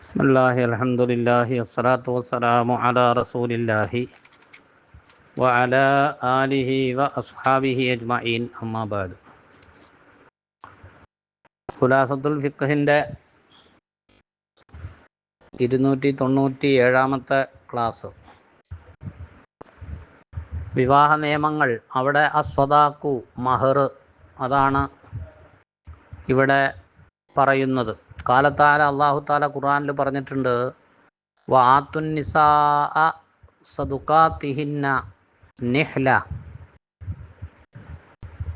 ബിസ്മില്ലാഹി അസ്സലാത്തു വസ്സലാമു അലാ റസൂലില്ലാഹി ആലിഹി ഫിഖഹിന്റെ ഇരുന്നൂറ്റി തൊണ്ണൂറ്റി ഏഴാമത്തെ ക്ലാസ്. വിവാഹ നിയമങ്ങൾ അവിടെ അസ്വദാക്കു മഹർ അതാണ് ഇവിടെ പറയുന്നത്. കാലത്താല അള്ളാഹു താല ഖുറാനിൽ പറഞ്ഞിട്ടുണ്ട്. വാത്തുൻ നിസാ സദുക്കാത്തിഹിന്ന നിഹ്ല.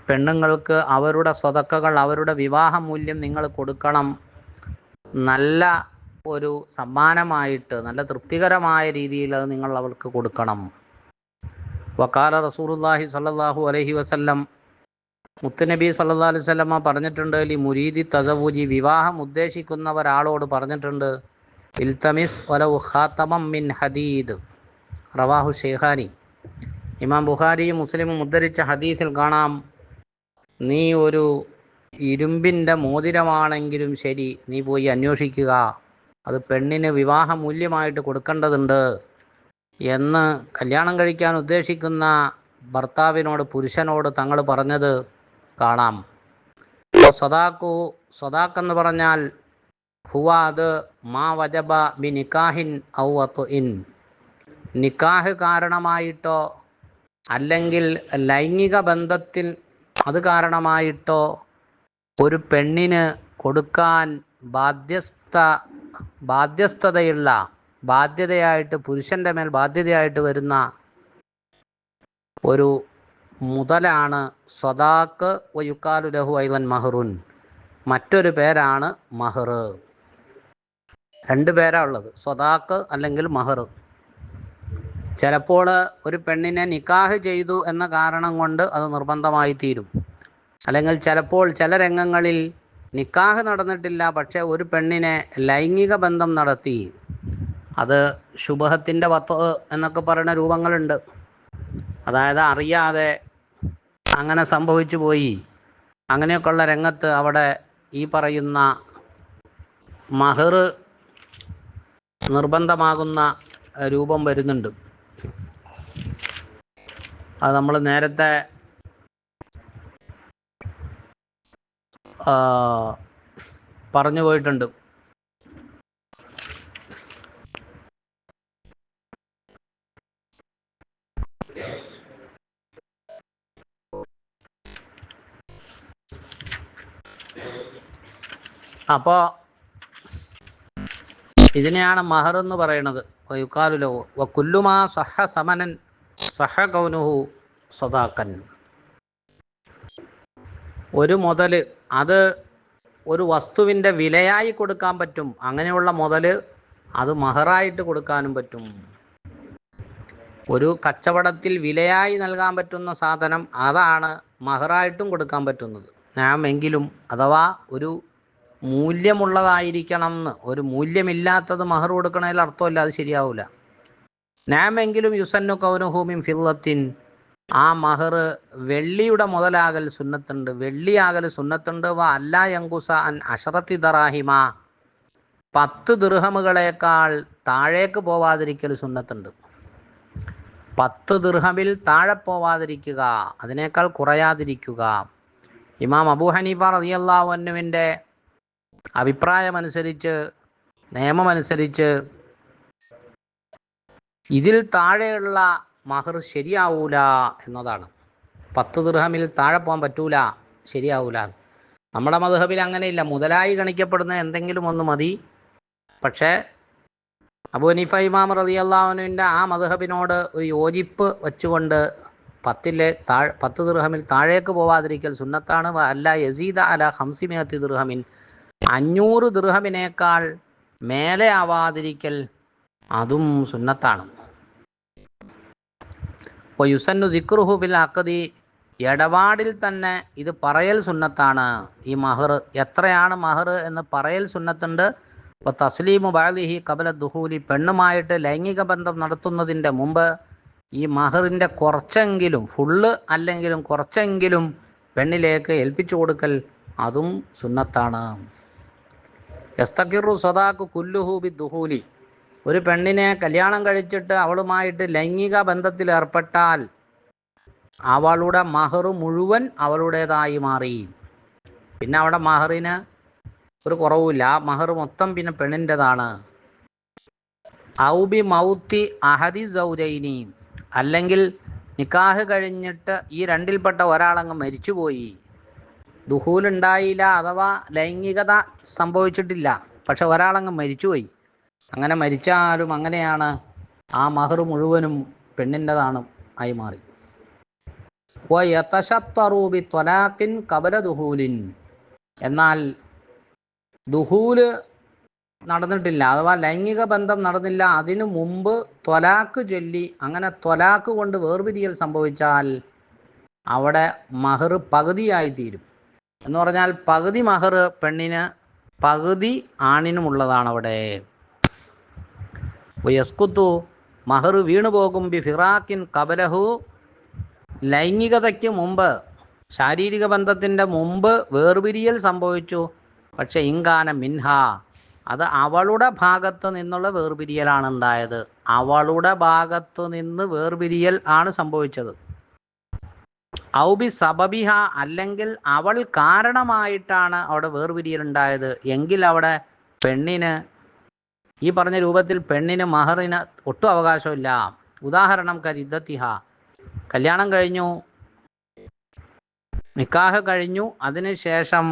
പെണ്ണുങ്ങൾക്ക് അവരുടെ സ്വതക്കകൾ അവരുടെ വിവാഹ മൂല്യം നിങ്ങൾ കൊടുക്കണം. നല്ല ഒരു സമ്മാനമായിട്ട് നല്ല തൃപ്തികരമായ രീതിയിൽ അത് നിങ്ങൾ അവൾക്ക് കൊടുക്കണം. വക്കാല റസൂലുല്ലാഹി സല്ലാഹു അലഹി വസല്ലം മുത്തുനബി സല്ലാ അലൈഹി സ്വലമ പറഞ്ഞിട്ടുണ്ട് ലി മുരീദി തസവൂജി വിവാഹം ഉദ്ദേശിക്കുന്ന ഒരാളോട് പറഞ്ഞിട്ടുണ്ട് ഇൽത്തമിസ് വലൗ ഖാത്തമം മിൻ ഹദീദ് റവാഹു ഷെയ്ഖാനി ഇമാം ബുഖാരിയും മുസ്ലിമും ഉദ്ധരിച്ച ഹദീസിൽ കാണാം നീ ഒരു ഇരുമ്പിന്റെ മോതിരമാണെങ്കിലും ശരി നീ പോയി അന്വേഷിക്കുക അത് പെണ്ണിന് വിവാഹ മൂല്യമായിട്ട് കൊടുക്കേണ്ടതുണ്ട് എന്ന് കല്യാണം കഴിക്കാൻ ഉദ്ദേശിക്കുന്ന ഭർത്താവിനോട് പുരുഷനോട് തങ്ങൾ പറഞ്ഞത് കാണാം. സദാക്കു സദാക്ക് എന്ന് പറഞ്ഞാൽ ഹുവ മാ വജബ ബി നിക്കാഹിൻ ഔവത്ത് ഇൻ നിക്കാഹ് കാരണമായിട്ടോ അല്ലെങ്കിൽ ലൈംഗിക ബന്ധത്തിൽ അത് കാരണമായിട്ടോ ഒരു പെണ്ണിന് കൊടുക്കാൻ ബാധ്യസ്ഥ ബാധ്യസ്ഥതയുള്ള ബാധ്യതയായിട്ട് പുരുഷന്റെ മേൽ ബാധ്യതയായിട്ട് വരുന്ന ഒരു മുതലാണ് സദാക്ക് വയുക്കാലു ലഹു ഐലൻ മഹറുൻ. മറ്റൊരു പേരാണ് മഹർ രണ്ട് പേരാണ് ഉള്ളത്. സ്വദാക്ക് അല്ലെങ്കിൽ മഹർ ചിലപ്പോൾ ഒരു പെണ്ണിനെ നിക്കാഹ് ചെയ്തു എന്ന കാരണം കൊണ്ട് അത് നിർബന്ധമായി തീരും അല്ലെങ്കിൽ ചിലപ്പോൾ ചില രംഗങ്ങളിൽ നിക്കാഹ് നടന്നിട്ടില്ല പക്ഷേ ഒരു പെണ്ണിനെ ലൈംഗിക ബന്ധം നടത്തി. അത് ശുഭഹത്തിന്റെ വത്ത് എന്നൊക്കെ പറയുന്ന രൂപങ്ങളുണ്ട്. അതായത് അറിയാതെ അങ്ങനെ സംഭവിച്ചു പോയി. അങ്ങനെയൊക്കെയുള്ള രംഗത്ത് അവിടെ ഈ പറയുന്ന മഹർ നിർബന്ധമാകുന്ന രൂപം വരുന്നുണ്ട്. അത് നമ്മൾ നേരത്തെ പറഞ്ഞു പോയിട്ടുണ്ട്. അപ്പോൾ ഇതിനെയാണ് മഹർ എന്ന് പറയുന്നത്. യുക്കാലുലോ വ കുല്ലുമാ സഹ സമനൻ സഹ കൗനുഹു സദാക്കൻ. ഒരു മുതൽ അത് ഒരു വസ്തുവിന്റെ വിലയായി കൊടുക്കാൻ പറ്റും. അങ്ങനെയുള്ള മുതൽ അത് മഹറായിട്ട് കൊടുക്കാനും പറ്റും. ഒരു കച്ചവടത്തിൽ വിലയായി നൽകാൻ പറ്റുന്ന സാധനം അതാണ് മഹറായിട്ടും കൊടുക്കാൻ പറ്റുന്നത്. ഞാൻ എങ്കിലും അഥവാ ഒരു മൂല്യമുള്ളതായിരിക്കണം എന്ന് ഒരു മൂല്യമില്ലാത്തത് മഹർ കൊടുക്കണതിൽ അർത്ഥമില്ല അത് ശരിയാവില്ല നാമെങ്കിലും യുസന്നു കൗനഹൂമിം ഫില്ലത്തിൻ. ആ മഹർ വെള്ളിയുടെ മുതലാകൽ സുന്നത്തുണ്ട്. വെള്ളിയാകൽ സുന്നത്തുണ്ട്. വ അല്ല യങ്കുസ അൻ അഷറത്തി ദറാഹിമ. പത്ത് ദൃഹമുകളേക്കാൾ താഴേക്ക് പോവാതിരിക്കൽ സുന്നത്തുണ്ട്. പത്ത് ദൃഹമിൽ താഴെ പോവാതിരിക്കുക അതിനേക്കാൾ കുറയാതിരിക്കുക. ഇമാം അബൂ ഹനീഫ റതിയല്ലാവുവിന്റെ അഭിപ്രായമനുസരിച്ച് നിയമമനുസരിച്ച് ഇതിൽ താഴെയുള്ള മഹർ ശരിയാവൂല എന്നതാണ്. പത്ത് ദൃഹമിൽ താഴെ പോകാൻ പറ്റൂല ശരിയാവൂല. നമ്മുടെ മധുഹബിൽ അങ്ങനെയില്ല. മുതലായി ഗണിക്കപ്പെടുന്ന എന്തെങ്കിലും ഒന്ന് മതി. പക്ഷേ അബു ഹനീഫ ഇമാം റതി അള്ളാഹുവിന്റെ ആ മധുഹബിനോട് ഒരു യോജിപ്പ് വെച്ചുകൊണ്ട് പത്തിലെ താഴ് പത്ത് ദൃഹമിൽ താഴേക്ക് പോവാതിരിക്കൽ സുന്നത്താണ്. അല്ല യസീദ അല ഹംസിമേത്തി ദൃഹമിൻ. അഞ്ഞൂറ് ദൃഹമിനേക്കാൾ മേലെ ആവാതിരിക്കൽ അതും സുന്നത്താണ്. ഇപ്പോൾ യുസന്നു ദിക്റുഹു അക്കതി ഇടപാടിൽ തന്നെ ഇത് പറയൽ സുന്നത്താണ്. ഈ മഹർ എത്രയാണ് മഹർ എന്ന് പറയൽ സുന്നത്തുണ്ട്. ഇപ്പോൾ തസ്ലീമു ബാലിഹി കബല ദുഹൂലി പെണ്ണുമായിട്ട് ലൈംഗിക ബന്ധം നടത്തുന്നതിന്റെ മുമ്പ് ഈ മഹറിന്റെ കുറച്ചെങ്കിലും ഫുള്ള് അല്ലെങ്കിലും കുറച്ചെങ്കിലും പെണ്ണിലേക്ക് ഏൽപ്പിച്ചു കൊടുക്കൽ അതും സുന്നത്താണ്. എസ്തക്കിറു സദാക്ക് കുല്ലുഹൂബി ദുഹൂലി ഒരു പെണ്ണിനെ കല്യാണം കഴിച്ചിട്ട് അവളുമായിട്ട് ലൈംഗിക ബന്ധത്തിൽ ഏർപ്പെട്ടാൽ അവളുടെ മഹർ മുഴുവൻ അവളുടേതായി മാറി. പിന്നെ അവിടെ മഹറിന് ഒരു കുറവുമില്ല. ആ മഹർ മൊത്തം പിന്നെ പെണ്ണിന്റെതാണ്. ഔബി മൗത്തി അഹദി സൗജൈനി. അല്ലെങ്കിൽ നിക്കാഹ് കഴിഞ്ഞിട്ട് ഈ രണ്ടിൽപ്പെട്ട ഒരാളങ്ങ് മരിച്ചുപോയി. ദുഹൂലുണ്ടായില്ല അഥവാ ലൈംഗികത സംഭവിച്ചിട്ടില്ല. പക്ഷെ ഒരാളങ്ങ് മരിച്ചുപോയി. അങ്ങനെ മരിച്ചാലും അങ്ങനെയാണ് ആ മഹർ മുഴുവനും പെണ്ണിന്റെതാണ് ആയി മാറി. യതശത്തറൂബി ത്വലാഖിൻ കബല ദുഹൂലിൻ. എന്നാൽ ദുഹൂൽ നടന്നിട്ടില്ല. അഥവാ ലൈംഗിക ബന്ധം നടന്നില്ല. അതിനു മുമ്പ് ത്വലാക്ക് ചൊല്ലി അങ്ങനെ ത്വലാക്ക് കൊണ്ട് വേർപിരിയൽ സംഭവിച്ചാൽ അവിടെ മഹർ പകുതിയായി തീരും എന്ന് പറഞ്ഞാൽ പകുതി മഹർ പെണ്ണിന് പകുതി ആണിനുമുള്ളതാണ് അവിടെ യസ്കുത്തു മഹർ വീണു പോകും ബി ഫിറാക്കിൻ കബലഹു. ലൈംഗികതയ്ക്ക് മുമ്പ് ശാരീരിക ബന്ധത്തിന്റെ മുമ്പ് വേർപിരിയൽ സംഭവിച്ചു. പക്ഷെ ഇങ്കാന മിൻഹ അത് അവളുടെ ഭാഗത്ത് നിന്നുള്ള വേർപിരിയലാണ് ഉണ്ടായത് അവളുടെ ഭാഗത്ത് നിന്ന് വേർപിരിയൽ ആണ് സംഭവിച്ചത്. ഔബി സബബിഹ അല്ലെങ്കിൽ അവൾ കാരണമായിട്ടാണ് അവിടെ വേർപിരിയലുണ്ടായത്. എങ്കിൽ അവിടെ പെണ്ണിന് ഈ പറഞ്ഞ രൂപത്തിൽ പെണ്ണിന് മഹറിന് ഒട്ടും അവകാശമില്ല. ഉദാഹരണം കരിദ്ദത്തിഹ കല്യാണം കഴിഞ്ഞു. നിക്കാഹ് കഴിഞ്ഞു. അതിനുശേഷം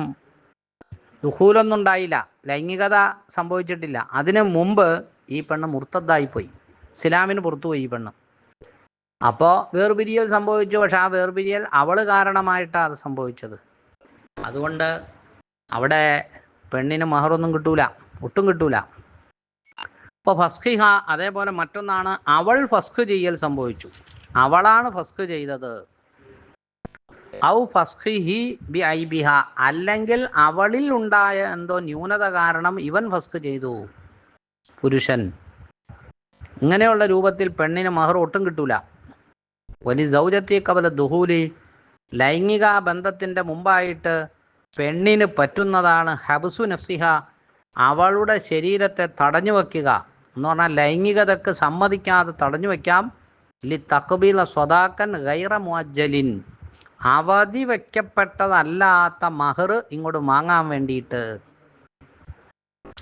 ദുഹൂലൊന്നും ഉണ്ടായില്ല. ലൈംഗികത സംഭവിച്ചിട്ടില്ല. അതിനു മുമ്പ് ഈ പെണ്ണ് മുർത്തദ്ദായിപ്പോയി ഇസ്ലാമിന് പുറത്തുപോയി ഈ പെണ്ണ്. അപ്പോൾ വേർപിരിയൽ സംഭവിച്ചു പക്ഷെ ആ വേർപിരിയൽ അവൾ കാരണമായിട്ടാണ് അത് സംഭവിച്ചത്. അതുകൊണ്ട് അവിടെ പെണ്ണിന് മഹറൊന്നും കിട്ടൂല ഒട്ടും കിട്ടൂല. അപ്പോൾ ഫസ്ഖിഹ അതേപോലെ മറ്റൊന്നാണ് അവൾ ഫസ്ഖ് ചെയ്യൽ സംഭവിച്ചു. അവളാണ് ഫസ്ഖ് ചെയ്തത്. ഔ ഫസ്ഖിഹി ബി ഐബിഹ അല്ലെങ്കിൽ അവളിൽ ഉണ്ടായ എന്തോ ന്യൂനത കാരണം ഇവൻ ഫസ്ഖ് ചെയ്തു. പുരുഷൻ. ഇങ്ങനെയുള്ള രൂപത്തിൽ പെണ്ണിന് മഹർ ഒട്ടും കിട്ടൂല. വലി സൗജത്തി കബല ദുഹൂലി ലൈംഗിക ബന്ധത്തിന്റെ മുമ്പായിട്ട് പെണ്ണിന് പറ്റുന്നതാണ് ഹബ്സു നഫ്സിഹ. അവളുടെ ശരീരത്തെ തടഞ്ഞു വയ്ക്കുക. എന്ന് പറഞ്ഞാൽ ലൈംഗികതക്ക് സമ്മതിക്കാതെ തടഞ്ഞു വയ്ക്കാം. ലി തക്ബീല സ്വതാക്കൻ ഗൈറ മുഅജ്ജലിൻ. അവധി വയ്ക്കപ്പെട്ടതല്ലാത്ത മഹർ ഇങ്ങോട്ട് വാങ്ങാൻ വേണ്ടിയിട്ട്.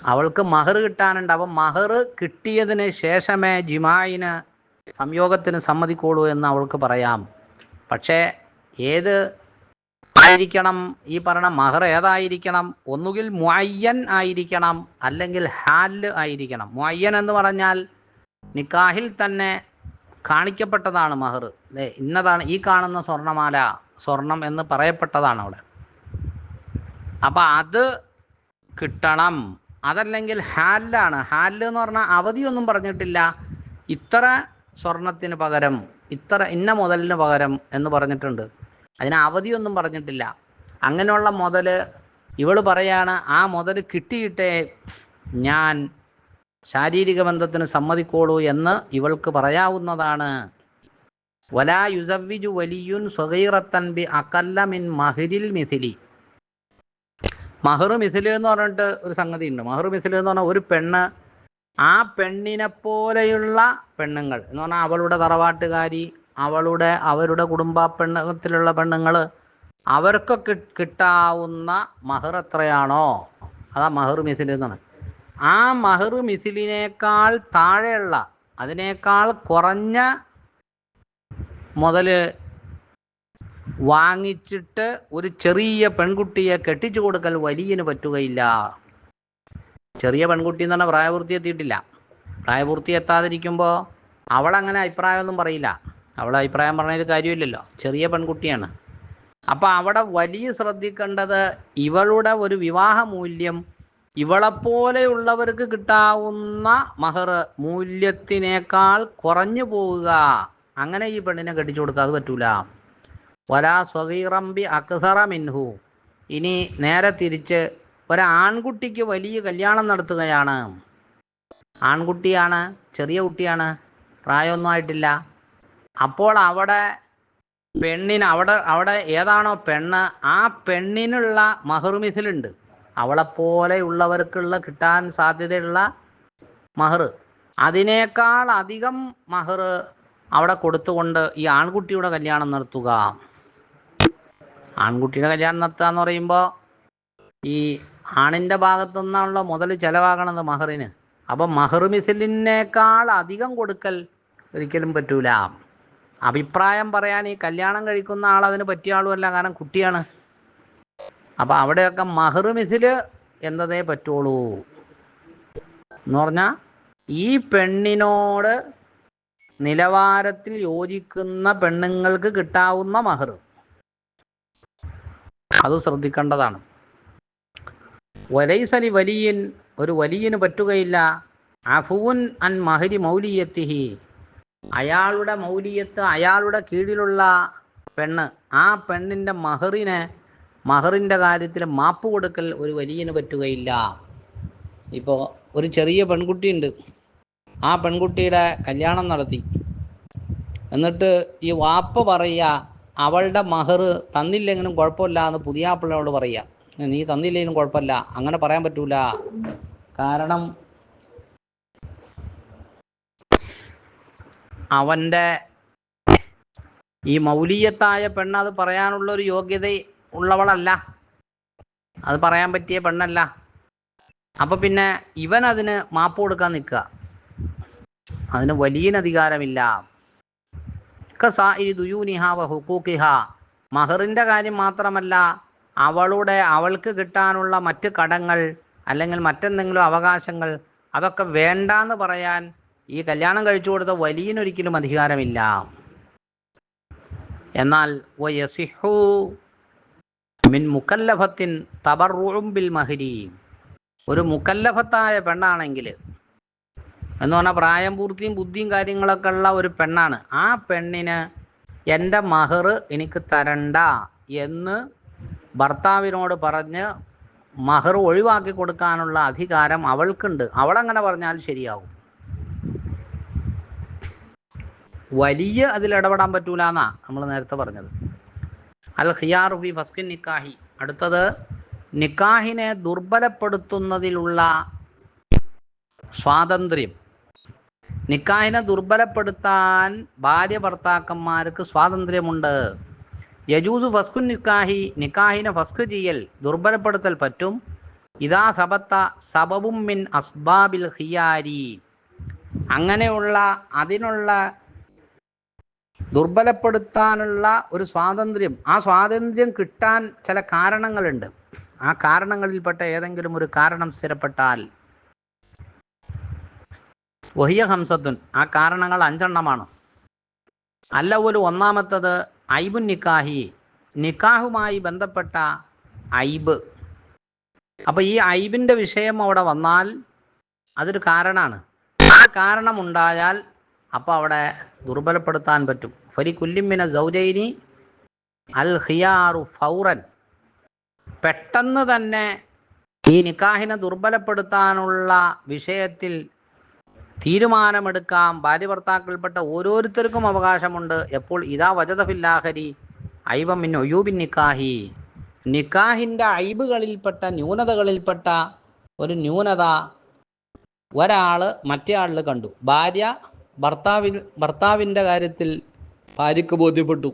അവൾക്ക് മഹർ കിട്ടാനുണ്ട്. അപ്പം മഹർ കിട്ടിയതിന് ശേഷമേ ജിമായിന് സംയോഗത്തിന് സമ്മതിക്കോളൂ എന്ന് അവൾക്ക് പറയാം. പക്ഷേ ഏത് ആയിരിക്കണം? ഈ പറയണ മഹർ ഏതായിരിക്കണം? ഒന്നുകിൽ മുഅയ്യൻ ആയിരിക്കണം അല്ലെങ്കിൽ ഹാൽ ആയിരിക്കണം. മുഅയ്യൻ എന്ന് പറഞ്ഞാൽ നിക്കാഹിൽ തന്നെ കാണിക്കപ്പെട്ടതാണ് മഹർ. ഇന്നതാണ് ഈ കാണുന്ന സ്വർണമാല സ്വർണം എന്ന് പറയപ്പെട്ടതാണ് അവിടെ. അപ്പം അത് കിട്ടണം. അതല്ലെങ്കിൽ ഹാലാണ് ഹാൽ എന്ന് പറഞ്ഞാൽ അവധിയൊന്നും പറഞ്ഞിട്ടില്ല. ഇത്ര സ്വർണത്തിന് പകരം ഇത്ര ഇന്ന മുതലിന് പകരം എന്ന് പറഞ്ഞിട്ടുണ്ട്. അതിന് അവധിയൊന്നും പറഞ്ഞിട്ടില്ല. അങ്ങനെയുള്ള മുതൽ ഇവൾ പറയാണ് ആ മുതൽ കിട്ടിയിട്ടേ ഞാൻ ശാരീരിക ബന്ധത്തിന് സമ്മതിക്കോളൂ എന്ന് ഇവൾക്ക് പറയാവുന്നതാണ്. വലാ യുസവ്വിജു വലിയുൻ സ്വഗീറത്തൻ ബി അക്കല്ല മിൻ മഹിരിൽ മിഥിലി. മഹർ മിഥിൽ എന്ന് പറഞ്ഞിട്ട് ഒരു സംഗതി ഉണ്ട് മഹർ മിഥിൽ എന്ന് പറഞ്ഞാൽ ഒരു പെണ്ണ് ആ പെണ്ണിനെ പോലെയുള്ള പെണ്ണുങ്ങൾ എന്ന് പറഞ്ഞാൽ അവളുടെ തറവാട്ടുകാരി അവളുടെ അവരുടെ കുടുംബ പെണ്ണത്തിലുള്ള പെണ്ണുങ്ങൾ അവർക്ക് കിട്ടാവുന്ന മഹർ എത്രയാണോ? അതാ മഹർ മിസിൽ എന്നാണ്. ആ മഹർ മിസിലിനേക്കാൾ താഴെയുള്ള അതിനേക്കാൾ കുറഞ്ഞ മുതൽ വാങ്ങിച്ചിട്ട് ഒരു ചെറിയ പെൺകുട്ടിയെ കെട്ടിച്ചു കൊടുക്കൽ വലിയന് പറ്റുകയില്ല. ചെറിയ പെൺകുട്ടി എന്ന് പറഞ്ഞാൽ പ്രായപൂർത്തി എത്തിയിട്ടില്ല. പ്രായപൂർത്തി എത്താതിരിക്കുമ്പോൾ അവളങ്ങനെ അഭിപ്രായമൊന്നും പറയില്ല. അവളെ അഭിപ്രായം പറഞ്ഞതിൽ കാര്യമില്ലല്ലോ. ചെറിയ പെൺകുട്ടിയാണ്. അപ്പോൾ അവിടെ വലിയ ശ്രദ്ധിക്കേണ്ടത് ഇവളുടെ ഒരു വിവാഹ മൂല്യം ഇവളെപ്പോലെയുള്ളവർക്ക് കിട്ടാവുന്ന മഹർ മൂല്യത്തിനേക്കാൾ കുറഞ്ഞു പോവുക. അങ്ങനെ ഈ പെണ്ണിനെ കെട്ടിച്ചു കൊടുക്കുക പറ്റൂല. വലാ സ്വകീറമ്പി അക്സറ മിൻഹു. ഇനി നേരെ തിരിച്ച് ഒരാൺകുട്ടിക്ക് വലിയ കല്യാണം നടത്തുകയാണ്. ആൺകുട്ടിയാണ് ചെറിയ കുട്ടിയാണ് പ്രായമൊന്നും ആയിട്ടില്ല. അപ്പോൾ അവിടെ പെണ്ണിന് അവിടെ അവിടെ ഏതാണോ പെണ്ണ് ആ പെണ്ണിനുള്ള മഹർമിസിലുണ്ട് അവളെപ്പോലെയുള്ളവർക്കുള്ള കിട്ടാൻ സാധ്യതയുള്ള മഹർ അതിനേക്കാൾ അധികം മഹർ അവിടെ കൊടുത്തുകൊണ്ട് ഈ ആൺകുട്ടിയുടെ കല്യാണം നടത്തുക. ആൺകുട്ടിയുടെ കല്യാണം നടത്തുക എന്ന് പറയുമ്പോൾ ഈ ആണിന്റെ ഭാഗത്തു നിന്നാണല്ലോ മുതൽ ചിലവാകണത് മഹറിന്. അപ്പം മഹർ മിസിലിനേക്കാൾ അധികം കൊടുക്കൽ ഒരിക്കലും പറ്റൂല. അഭിപ്രായം പറയാൻ ഈ കല്യാണം കഴിക്കുന്ന ആൾ അതിന് പറ്റിയ ആളുമല്ല കാരണം കുട്ടിയാണ്. അപ്പം അവിടെയൊക്കെ മഹർ മിസിൽ എന്നതേ പറ്റുള്ളൂ. എന്ന് പറഞ്ഞാൽ ഈ പെണ്ണിനോട് നിലവാരത്തിൽ യോജിക്കുന്ന പെണ്ണുങ്ങൾക്ക് കിട്ടാവുന്ന മഹർ അത് ശ്രദ്ധിക്കേണ്ടതാണ്. വലൈസലി വലിയൻ ഒരു വലിയന് പറ്റുകയില്ല. അഫുവുൻ അൻ മഹരി മൗലിയത്തിഹി. അയാളുടെ മൗലിയത്ത് അയാളുടെ കീഴിലുള്ള പെണ്ണ്. ആ പെണ്ണിന്റെ മഹറിനെ മഹറിന്റെ കാര്യത്തിൽ മാപ്പ് കൊടുക്കൽ ഒരു വലിയന് പറ്റുകയില്ല. ഇപ്പോൾ ഒരു ചെറിയ പെൺകുട്ടിയുണ്ട്. ആ പെൺകുട്ടിയുടെ കല്യാണം നടത്തി. എന്നിട്ട് ഈ വാപ്പ പറയുക അവളുടെ മഹർ തന്നില്ലെങ്കിലും കുഴപ്പമില്ല എന്ന് പുതിയ പുതിയാപ്പിള്ളയോട് പറയുക. നീ തന്നില്ലെങ്കിലും കുഴപ്പമില്ല. അങ്ങനെ പറയാൻ പറ്റൂല. കാരണം അവന്റെ ഈ മൗലിയത്തായ പെണ്ണ് അത് പറയാനുള്ള ഒരു യോഗ്യത ഉള്ളവളല്ല. അത് പറയാൻ പറ്റിയ പെണ്ണല്ല. അപ്പൊ പിന്നെ ഇവൻ അതിന് മാപ്പ് കൊടുക്കാൻ നിൽക്കുക. അതിന് വലിയ അധികാരമില്ല. ദുയൂനിഹ വ ഹുക്കൂക്കിഹ. മഹറിന്റെ കാര്യം മാത്രമല്ല അവളുടെ അവൾക്ക് കിട്ടാനുള്ള മറ്റ് കടങ്ങൾ അല്ലെങ്കിൽ മറ്റെന്തെങ്കിലും അവകാശങ്ങൾ അതൊക്കെ വേണ്ടാന്ന് പറയാൻ ഈ കല്യാണം കഴിച്ചു കൊടുത്ത വലിയനൊരിക്കലും അധികാരമില്ല. എന്നാൽ മിൻ മുക്കല്ലഫത്തിൻ തബറും ബിൽ മഹരി. ഒരു മുക്കല്ലഫത്തായ പെണ്ണാണെങ്കിൽ എന്ന് പറഞ്ഞാൽ പ്രായം പൂർത്തിയും ബുദ്ധിയും കാര്യങ്ങളൊക്കെ ഉള്ള ഒരു പെണ്ണാണ്. ആ പെണ്ണിന് എന്റെ മഹർ എനിക്ക് തരണ്ട എന്ന് ഭർത്താവിനോട് പറഞ്ഞ് മഹർ ഒഴിവാക്കി കൊടുക്കാനുള്ള അധികാരം അവൾക്കുണ്ട്. അവളങ്ങനെ പറഞ്ഞാൽ ശരിയാകും വലിയ അതിൽ ഇടപെടാൻ പറ്റൂല എന്നാ നമ്മൾ നേരത്തെ പറഞ്ഞത്. അൽ ഹിയാർ ഫി ഫസ്കിൻ നിക്കാഹി. അടുത്തത് നിക്കാഹിനെ ദുർബലപ്പെടുത്തുന്നതിലുള്ള സ്വാതന്ത്ര്യം. നിക്കാഹിനെ ദുർബലപ്പെടുത്താൻ ഭാര്യ ഭർത്താക്കന്മാർക്ക് സ്വാതന്ത്ര്യമുണ്ട്. യജൂസു ഫസ്കുൻ നിക്കാഹി നിക്കാഹിനെ ഫസ്ക് ചെയ്യൽ ദുർബലപ്പെടുത്തൽ പറ്റും. ഇതാ സബത്ത സബബും മിൻ അസ്ബാബിൽ ഹിയാരി അങ്ങനെയുള്ള അതിനുള്ള ദുർബലപ്പെടുത്താനുള്ള ഒരു സ്വാതന്ത്ര്യം. ആ സ്വാതന്ത്ര്യം കിട്ടാൻ ചില കാരണങ്ങളുണ്ട്. ആ കാരണങ്ങളിൽപ്പെട്ട ഏതെങ്കിലും ഒരു കാരണം സ്ഥിരപ്പെട്ടാൽ. വഹിയ ഹംസത്തുൻ ആ കാരണങ്ങൾ അഞ്ചെണ്ണമാണ്. അല്ല ഒരു ഒന്നാമത്തത് ഐബുൻ നിക്കാഹി. നിക്കാഹുമായി ബന്ധപ്പെട്ട ഐബ്. അപ്പോൾ ഈ ഐബിന്റെ വിഷയം അവിടെ വന്നാൽ അതൊരു കാരണമാണ് ആ കാരണം ഉണ്ടായാൽ അപ്പോൾ അവിടെ ദുർബലപ്പെടുത്താൻ പറ്റും. ഫരി കുല്ലിമിന സൗജൈനി അൽ ഹിയാറു ഫൗറൻ. പെട്ടെന്ന് തന്നെ ഈ നിക്കാഹിനെ ദുർബലപ്പെടുത്താനുള്ള വിഷയത്തിൽ തീരുമാനമെടുക്കാം. ഭാര്യ ഭർത്താക്കൾപ്പെട്ട ഓരോരുത്തർക്കും അവകാശമുണ്ട്. എപ്പോൾ? ഇതാ വജതഫില്ലാഹരി ഐബമിൻ ഒയൂബിൻ നിക്കാഹി. നിക്കാഹിന്റെ ഐബുകളിൽപ്പെട്ട ന്യൂനതകളിൽപ്പെട്ട ഒരു ന്യൂനത ഒരാൾ മറ്റേ ആളിൽ കണ്ടു. ഭാര്യ ഭർത്താവിൽ ഭർത്താവിന്റെ കാര്യത്തിൽ ഭാര്യക്ക് ബോധ്യപ്പെട്ടു.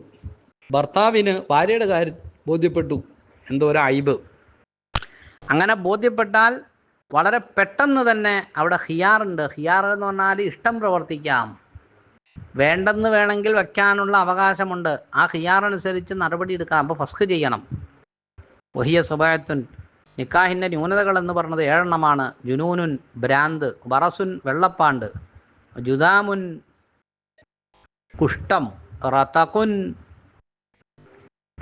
ഭർത്താവിന് ഭാര്യയുടെ കാര്യം ബോധ്യപ്പെട്ടു. എന്തോ ഒരു ഐബ്. അങ്ങനെ ബോധ്യപ്പെട്ടാൽ വളരെ പെട്ടെന്ന് തന്നെ അവിടെ ഹിയാറുണ്ട് ഹിയാർ എന്ന് പറഞ്ഞാൽ ഇഷ്ടം പ്രവർത്തിക്കാം. വേണ്ടെന്ന് വേണമെങ്കിൽ വെക്കാനുള്ള അവകാശമുണ്ട്. ആ ഹിയാർ അനുസരിച്ച് നടപടി എടുക്കാം. അപ്പോൾ ഫസ്ക് ചെയ്യണം. വഹിയ സ്വഭാവത്തുൻ നിക്കാഹിന്റെ ന്യൂനതകൾ എന്ന് പറഞ്ഞത് ഏഴെണ്ണമാണ്. ജുനൂനുൻ ഭ്രാന്ത് വറസുൻ വെള്ളപ്പാണ്ട്. ജുദാമുൻ കുഷ്ടം റതകുൻ.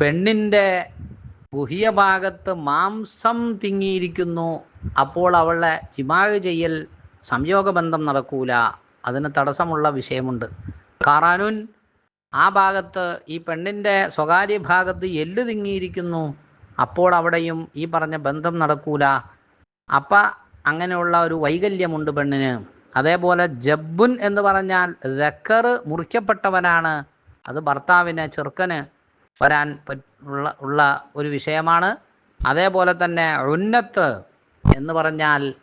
പെണ്ണിന്റെ ഗുഹ്യ ഭാഗത്ത് മാംസം തിങ്ങിയിരിക്കുന്നു. അപ്പോൾ അവളെ ചിമാഗ് ചെയ്യൽ സംയോഗബന്ധം നടക്കൂല. അതിന് തടസ്സമുള്ള വിഷയമുണ്ട്. കാറാനുൻ ആ ഭാഗത്ത് ഈ പെണ്ണിന്റെ സ്വകാര്യ ഭാഗത്ത് എല്ല് തിങ്ങിയിരിക്കുന്നു. അപ്പോൾ അവിടെയും ഈ പറഞ്ഞ ബന്ധം നടക്കൂല. അപ്പ അങ്ങനെയുള്ള ഒരു വൈകല്യമുണ്ട് പെണ്ണിന്. അതേപോലെ ജബ്ബുൻ എന്ന് പറഞ്ഞാൽ ലക്കർ മുറിക്കപ്പെട്ടവനാണ്. അത് ഭർത്താവിന് ചെറുക്കന് വരാൻ ഉള്ള ഒരു വിഷയമാണ്. അതേപോലെ തന്നെ ഉന്നത്ത് എന്ന് പറഞ്ഞാൽ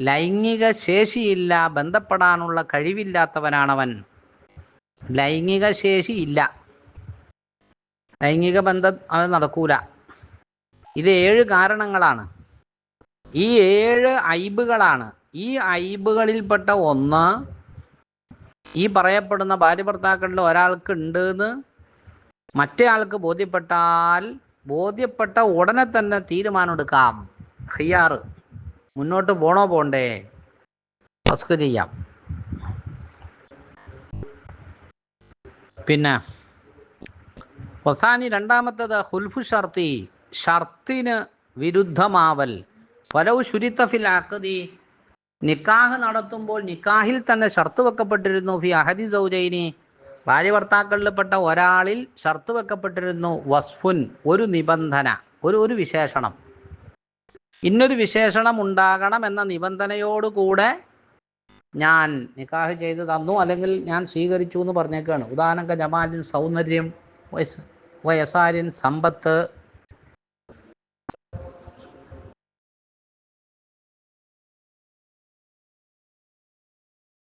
ലൈംഗിക ശേഷിയില്ല ബന്ധപ്പെടാനുള്ള കഴിവില്ലാത്തവനാണവൻ. ലൈംഗിക ശേഷി ഇല്ല. ലൈംഗിക ബന്ധം അവൻ നടക്കൂല. ഇത് ഏഴ് കാരണങ്ങളാണ്. ഈ ഏഴ് ഐബുകളാണ് ഈ ഐബുകളിൽപ്പെട്ട ഒന്ന് ഈ പറയപ്പെടുന്ന ഭാര്യ ഭർത്താക്കളിൽ ഒരാൾക്ക് ഉണ്ട് എന്ന് മറ്റേ ആൾക്ക് ബോധ്യപ്പെട്ടാൽ ബോധ്യപ്പെട്ട ഉടനെ തന്നെ തീരുമാനമെടുക്കാം. ഹിയാറ് മുന്നോട്ട് പോണോ പോണ്ടേ? ഫസ്ക് ചെയ്യാം. പിന്നെ വസാനി രണ്ടാമത്തത് ഹുൽഫു ഷർത്തി. ഷർത്തിന് വിരുദ്ധമാവൽ. ഫലവ് ശുരിത്തഫിൽ ആക്കതി നിക്കാഹ് നടത്തുമ്പോൾ നിക്കാഹിൽ തന്നെ ഷർത്ത് വെക്കപ്പെട്ടിരുന്നു ഫി അഹദി സൗജൈനി. ഭാര്യ ഭർത്താക്കളിൽപ്പെട്ട ഒരാളിൽ ഷർത്ത് വെക്കപ്പെട്ടിരുന്നു വസ്ഫുൻ ഒരു നിബന്ധന ഒരു ഒരു വിശേഷണം. ഇന്നൊരു വിശേഷണം ഉണ്ടാകണം എന്ന നിബന്ധനയോടുകൂടെ ഞാൻ നിക്കാഹ് ചെയ്തു തന്നു അല്ലെങ്കിൽ ഞാൻ സ്വീകരിച്ചു എന്ന് പറഞ്ഞേക്കാണ്. ഉദാഹരണ ജമാലിൻ സൗന്ദര്യം വയസ് വയസാര്യൻ സമ്പത്ത്